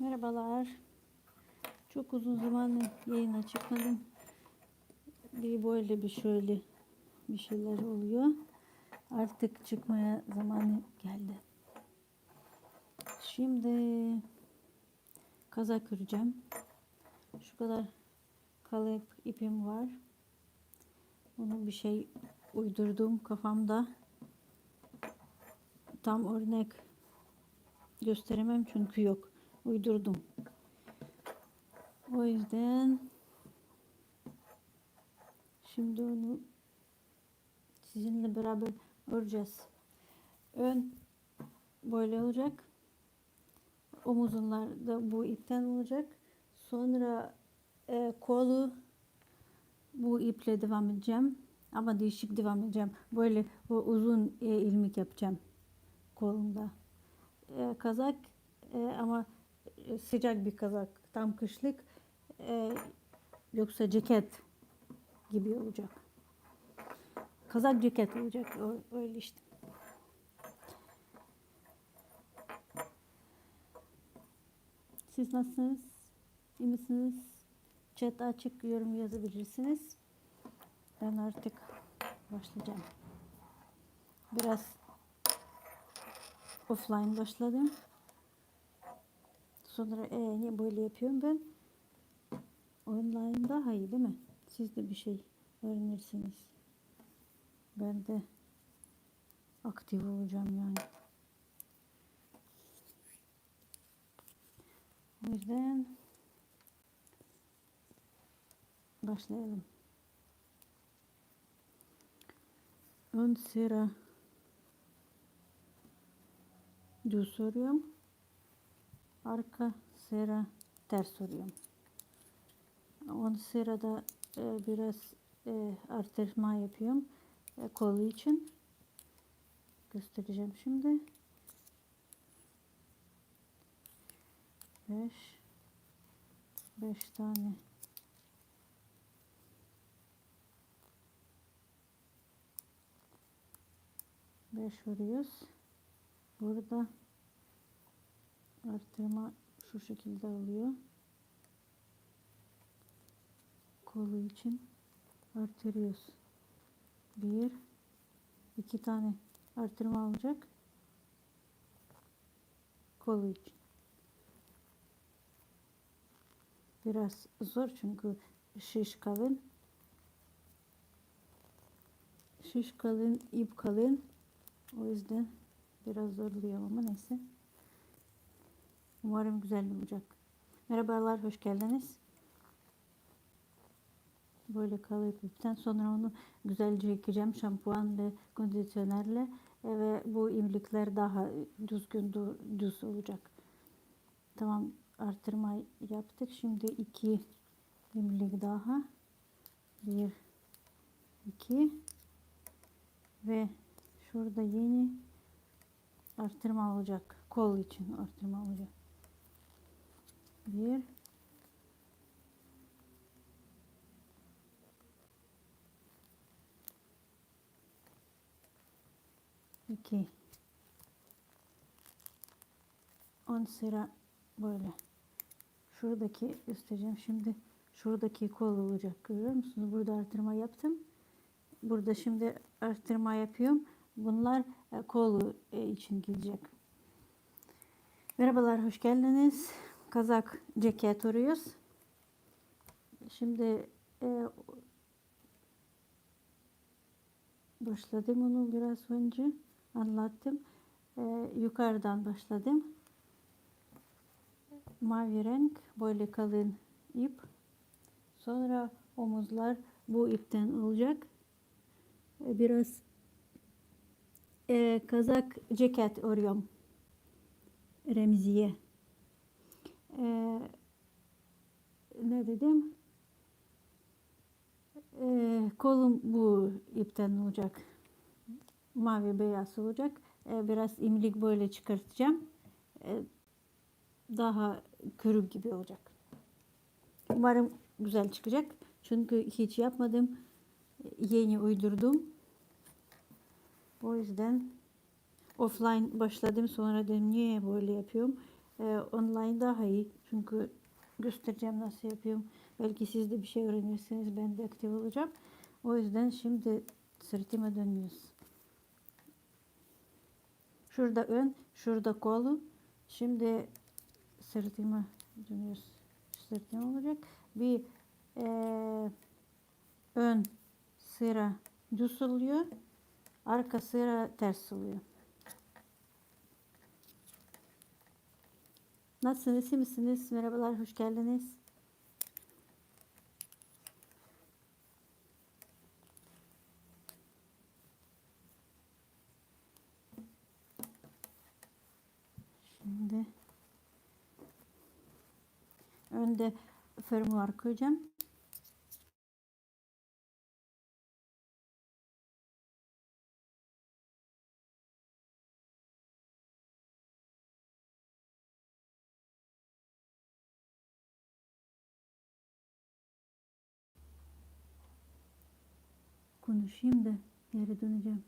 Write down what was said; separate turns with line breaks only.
Merhabalar. Çok uzun zaman yayına çıkmadım. Bir böyle bir şöyle bir şeyler oluyor. Artık çıkmaya zamanı geldi. Şimdi kazak öreceğim. Şu kadar kalıp ipim var. Bunu bir şey uydurdum kafamda. Tam örnek gösteremem çünkü yok. Uydurdum. O yüzden şimdi onu sizinle beraber öreceğiz. Ön böyle olacak. Omuzunlar da bu ipten olacak. Sonra e, kolu bu iple devam edeceğim. Ama değişik devam edeceğim. Böyle o uzun e, ilmek yapacağım kolumda. E, kazak e, ama sıcak bir kazak. Tam kışlık. E, yoksa ceket gibi olacak. Kazak ceket olacak. Öyle işte. Siz nasılsınız? İyi misiniz? Chat açık yorum yazabilirsiniz. Ben artık başlayacağım. Biraz offline başladım. Sonra e, niye böyle yapıyorum ben? Online daha iyi değil mi? Siz de bir şey öğrenirsiniz. Ben de aktif olacağım yani. O yüzden başlayalım. Ön sıra düz örüyorum. Arka sıra ters örüyorum. Ön sırada e, biraz e, artırma yapıyorum. E, kolu için. Göstereceğim şimdi. 5 5 tane Beş vuruyoruz. Burada artırma şu şekilde oluyor. Kolu için artırıyoruz. Bir, iki tane artırma olacak. Kolu için. Biraz zor çünkü şiş kalın. Şiş kalın, ip kalın. O yüzden biraz zorluyor ama neyse. Umarım güzel olacak. Merhabalar, hoş geldiniz. Böyle kalıp ipten sonra onu güzelce yıkayacağım şampuan ve kondisyonerle E, ve bu imlikler daha düzgün düz olacak. Tamam artırma yaptık. Şimdi iki imlik daha. Bir, iki ve şurada yeni artırma olacak. Kol için artırma olacak. Bir iki on sıra böyle. Şuradaki göstereceğim. Şimdi şuradaki kol olacak. Görüyor musunuz? Burada artırma yaptım. Burada şimdi artırma yapıyorum. Bunlar e, kolu e, için gidecek. Merhabalar, hoş geldiniz. Kazak ceket örüyoruz. Şimdi e, başladım onu biraz önce anlattım. E, yukarıdan başladım. Mavi renk, böyle kalın ip. Sonra omuzlar bu ipten olacak. E, biraz e, kazak ceket örüyorum. Remziye. E, ne dedim? E, kolum bu ipten olacak. Mavi beyaz olacak. E, biraz imlik böyle çıkartacağım. E, daha körük gibi olacak. Umarım güzel çıkacak. Çünkü hiç yapmadım. Yeni uydurdum. O yüzden offline başladım. Sonra dedim niye böyle yapıyorum. E, online daha iyi. Çünkü göstereceğim nasıl yapıyorum. Belki siz de bir şey öğrenirsiniz. Ben de aktif olacağım. O yüzden şimdi sırtıma dönüyoruz. Şurada ön, şurada kolu. Şimdi sırtıma dönüyoruz. Sırtım olacak. Bir eee, ön sıra düz oluyor. Arka sıra ters oluyor. Nasılsınız? iyi misiniz? Merhabalar, hoş geldiniz. Şimdi önde fermuar koyacağım. Konuşayım da geri döneceğim.